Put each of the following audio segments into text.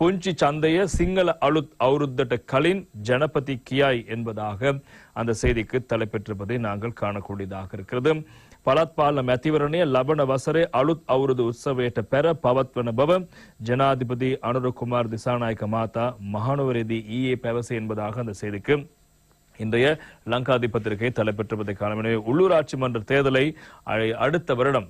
புஞ்சி சந்தைய சிங்கள அழுத் அவுருத்தட்ட கலின் ஜனபதி கியாய் என்பதாக அந்த செய்திக்கு தலைப்பெற்றிருப்பதை நாங்கள் காணக்கூடியதாக இருக்கிறது පළත්පාලන මැතිවරණය ලබන වසරේ අලුත් අවුරුදු උත්සවයට පෙර පවත්වන බව ජනාධිපති අනුර කුමාර් දිසානායක මාතා මහනුවරේදී ඊයේ පැවසේ என்பதாக அந்த செய்திக்கு இன்றைய லங்காதி பத்திரிகை தலைப்பெற்றுவதை காணும் எனவே உள்ளூராட்சி மன்ற தேர்தலை அடுத்த வருடம்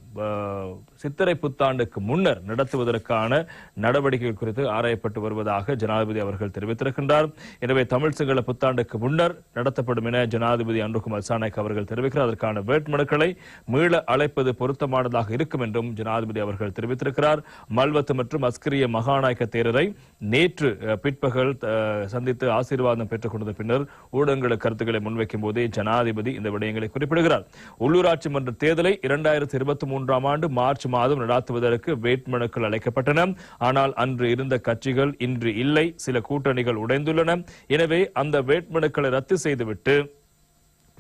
சித்திரை புத்தாண்டுக்கு முன்னர் நடத்துவதற்கான நடவடிக்கைகள் குறித்து ஆராயப்பட்டு வருவதாக ஜனாதிபதி அவர்கள் தெரிவித்திருக்கின்றார். எனவே தமிழ் சிங்கள புத்தாண்டுக்கு முன்னர் நடத்தப்படும் என ஜனாதிபதி அன்ருகுமார் சாநாயக் அவர்கள் தெரிவிக்கிறார். அதற்கான வேட்புமனுக்களை மீள அழைப்பது பொருத்தமானதாக இருக்கும் என்றும் ஜனாதிபதி அவர்கள் தெரிவித்திருக்கிறார். மல்வத்து மற்றும் அஸ்கிரிய மகாநாயக்க தேரரை நேற்று பிற்பகல் சந்தித்து ஆசீர்வாதம் பெற்றுக் கொண்ட பின்னர் ஊடகங்களுக்கு கருத்துக்களை முன்வைக்கும் போதே ஜனாதிபதி இந்த விடயங்களை குறிப்பிடுகிறார். உள்ளூராட்சி மன்ற தேர்தலை இரண்டாயிரத்தி இருபத்தி மூன்றாம் ஆண்டு மார்ச் மாதம் நடாத்துவதற்கு வேட்புமனுக்கள் அழைக்கப்பட்டன ஆனால் அன்று இருந்த கட்சிகள் இன்று இல்லை. சில கூட்டணிகள் உடைந்துள்ளன. எனவே அந்த வேட்புமனுக்களை ரத்து செய்துவிட்டு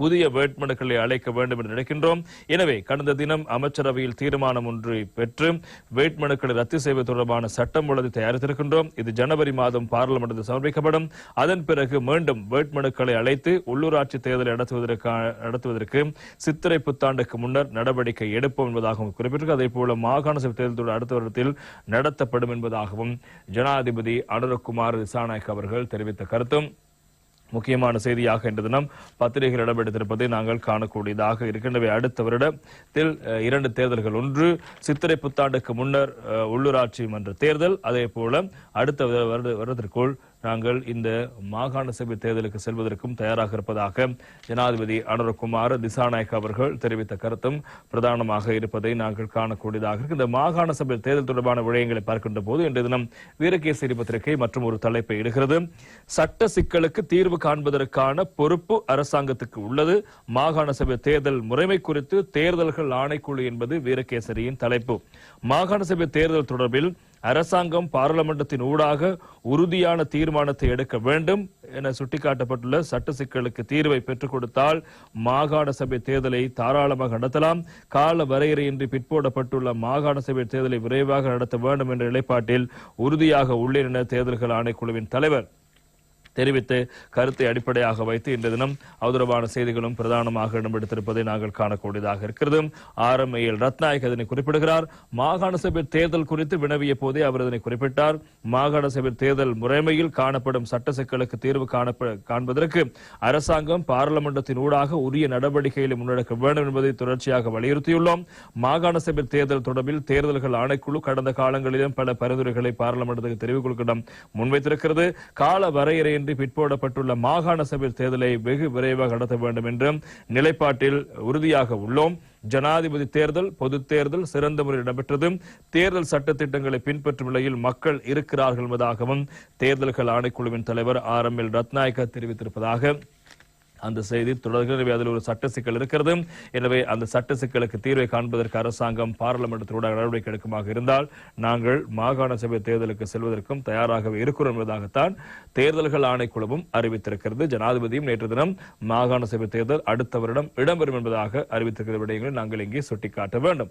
புதிய வேட்புமனுக்களை அழைக்க வேண்டும் என்று நினைக்கின்றோம். எனவே கடந்த தினம் அமைச்சரவையில் தீர்மானம் ஒன்றை பெற்று வேட்புமனுக்களை ரத்து செய்வது தொடர்பான சட்டம் உள்ளது தயாரித்திருக்கின்றோம். இது ஜனவரி மாதம் பாராளுமன்றத்தில் சமர்ப்பிக்கப்படும். அதன் பிறகு மீண்டும் வேட்புமனுக்களை அழைத்து உள்ளூராட்சி தேர்தலை நடத்துவதற்கு சித்திரை புத்தாண்டுக்கு முன்னர் நடவடிக்கை எடுப்போம் என்பதாகவும் குறிப்பிட்டிருக்கு அதே போல மாகாண சபை தேர்தல் அடுத்த வருடத்தில் நடத்தப்படும் என்பதாகவும் ஜனாதிபதி அனுரகுமார் திசாநாயக் அவர்கள் தெரிவித்த கருத்தும். முக்கியமான செய்தியாக இன்று தினம் பத்திரிகைகள் இடம்பெடுத்திருப்பதை நாங்கள் காணக்கூடியதாக இருக்கின்றவை அடுத்த வருடத்தில் அஹ், இரண்டு தேர்தல்கள். ஒன்று சித்திரை புத்தாண்டுக்கு முன்னர் அஹ், உள்ளூராட்சி மன்ற தேர்தல். அதே போல அடுத்த வருட- வருடத்திற்குள் நாங்கள் இந்த மாகாண சபை தேர்தலுக்கு செல்வதற்கும் தயாராக இருப்பதாக ஜனாதிபதி அனுரகுமார் திசாநாயக் அவர்கள் தெரிவித்த கருத்தும் பிரதானமாக இருப்பதை நாங்கள் காணக்கூடியதாக இருக்கு. இந்த மாகாண சபை தேர்தல் தொடர்பான விடயங்களை பார்க்கின்ற போது இன்றைய தினம் வீரகேசரி பத்திரிகை மற்றும் ஒரு தலைப்பை இடுகிறது. சட்ட சிக்கலுக்கு தீர்வு காண்பதற்கான பொறுப்பு அரசாங்கத்துக்கு உள்ளது. மாகாண சபை தேர்தல் முறைமை குறித்து தேர்தல்கள் ஆணைக்குழு என்பது வீரகேசரியின் தலைப்பு. மாகாண சபை தேர்தல் தொடர்பில் அரசாங்கம் பாராளுமன்றத்தின் ஊடாக உறுதியான தீர்மானத்தை எடுக்க வேண்டும் என சுட்டிக்காட்டப்பட்டுள்ள சட்ட சிக்கலுக்கு தீர்வை பெற்றுக் கொடுத்தால் மாகாண சபை தேர்தலை தாராளமாக நடத்தலாம். கால வரையறையின்றி பிற்போடப்பட்டுள்ள மாகாண சபை தேர்தலை விரைவாக நடத்த வேண்டும் என்ற நிலைப்பாட்டில் உறுதியாக உள்ளேன் என தேர்தல்கள் ஆணைக்குழுவின் தலைவர் தெரிவித்து கருத்தை அடிப்படையாக வைத்து இன்று தினம் அவதரவான செய்திகளும் பிரதானமாக இடம்பெடுத்திருப்பதை நாங்கள் காணக்கூடியதாக இருக்கிறது. ஆர்எம்ஐஎல் ரத்நாயக் அதனை குறிப்பிடுகிறார். மாகாண சபை தேர்தல் குறித்து வினவிய போதே அவர் இதனை குறிப்பிட்டார். மாகாண சபை தேர்தல் முறைமையில் காணப்படும் சட்ட சிக்கலுக்கு தீர்வு காண்பதற்கு அரசாங்கம் பாராளுமன்றத்தின் ஊடாக உரிய நடவடிக்கைகளை முன்னெடுக்க வேண்டும் என்பதை தொடர்ச்சியாக வலியுறுத்தியுள்ளோம். மாகாண சபை தேர்தல் தொடர்பில் தேர்தல்கள் ஆணைக்குழு கடந்த காலங்களிலும் பல பரிந்துரைகளை பாராளுமன்றத்துக்கு தெரிவுக்குழுக்களிடம் முன்வைத்திருக்கிறது. கால இன்றி பிற்போடப்பட்டுள்ள மாகாண சபை தேர்தலை வெகு விரைவாக நடத்த வேண்டும் என்ற நிலைப்பாட்டில் உறுதியாக உள்ளோம். ஜனாதிபதி தேர்தல் பொது தேர்தல் சிறந்த முறையில் இடம்பெற்றது. தேர்தல் சட்டத்திட்டங்களை பின்பற்றும் நிலையில் மக்கள் இருக்கிறார்கள் என்பதாகவும் தேர்தல்கள் ஆணைக்குழுவின் தலைவர் ஆர் எம் எல் ரத்நாயக்க தெரிவித்திருப்பதாக அந்த செய்தி தொடர்கிறது. எனவே அதில் ஒரு சட்ட சிக்கல் இருக்கிறது. எனவே அந்த சட்ட சிக்கலுக்கு தீர்வை காண்பதற்கு அரசாங்கம் பாராளுமன்றத்தோட நடவடிக்கை எடுக்குமாக இருந்தால் நாங்கள் மாகாண சபை தேர்தலுக்கு செல்வதற்கும் தயாராகவே இருக்கிறோம் என்பதாகத்தான் தேர்தல்கள் ஆணைக்குழுவும் அறிவித்திருக்கிறது. ஜனாதிபதியும் நேற்று தினம் மாகாண சபை தேர்தல் அடுத்த வருடம் இடம்பெறும் என்பதாக அறிவித்திருக்கிற விடயங்களை நாங்கள் இங்கே சுட்டிக்காட்ட வேண்டும்.